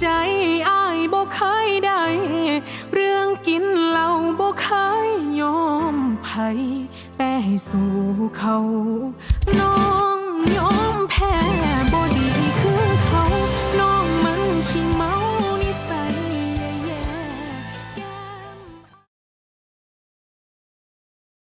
ใจอายบ่เคยได้ เรื่องกินเหล้าบ่เคยยอมไผแต่ให้สู่เขานอง